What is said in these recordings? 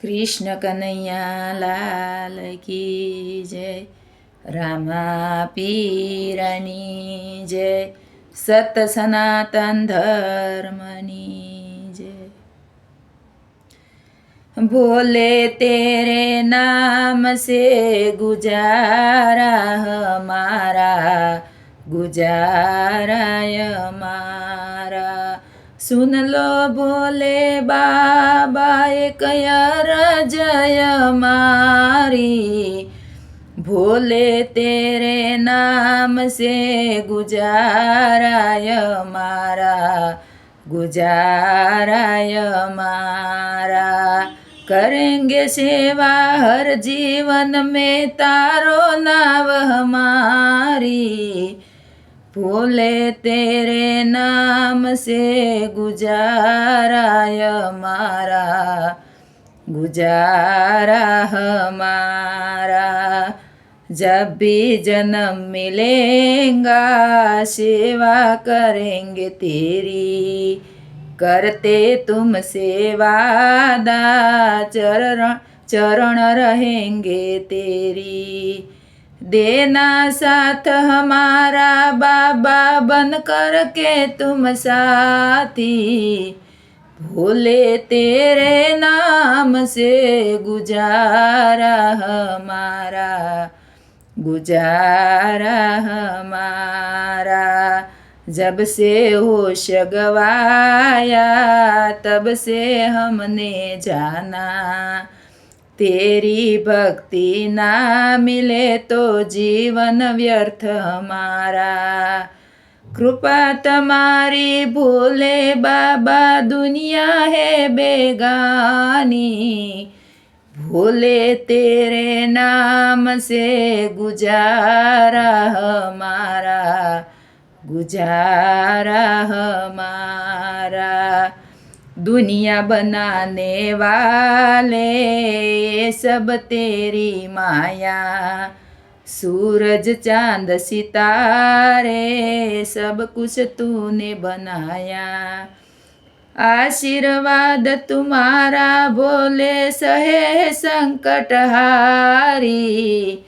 કૃષ્ણ કનૈયા લાલ કી જય રામા પીરની જય સત સનાતન ધર્મની જય ભોલે તેરે નામ સે ગુજારા હમારા ગુજારાય મારા સુન લો ભોલે બાબાએ કયા રજય મારી. ભોલે તેરે નામ સે ગુજારાય મારા ગુજારાય મારા. કરેંગે સેવા હર જીવન મેં તારો નાવ હમારી भोले तेरे नाम से गुजारा मारा गुजारा हमारा। जब भी जन्म मिलेगा, सेवा करेंगे तेरी। करते तुम सेवादा चरण चरण रहेंगे तेरी। देना साथ हमारा बाबा बन कर के तुम साथी। भोले तेरे नाम से गुजारा हमारा गुजारा हमारा। जब से होश गवाया, तब से हमने जाना। तेरी भक्ति ना मिले तो जीवन व्यर्थ हमारा। कृपा तुम्हारी भोले, बाबा, दुनिया है बेगानी। भोले तेरे नाम से गुजारा हमारा गुजारा हमारा। दुनिया बनाने वाले सब तेरी माया। सूरज, चाँद, सितारे, सब कुछ तूने बनाया। आशीर्वाद तुम्हारा बोले सहे संकट हारी।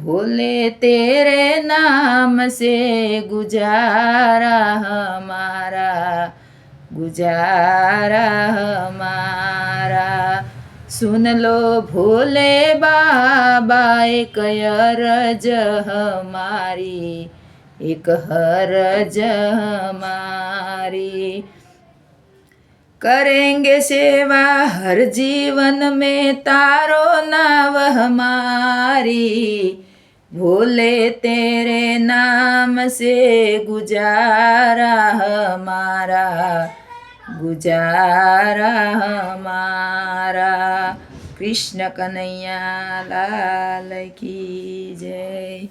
भोले तेरे नाम से गुजारा हमारा। गुजारा हमारा। सुन लो भोले बाबा, एक अरज हमारी, एक हरज हमारी। करेंगे सेवा हर जीवन में, तारो नाव हमारी। भोले तेरे नाम से गुजारा हमारा। गुजारा हमारा। कृष्ण कन्हैया लाल की जय।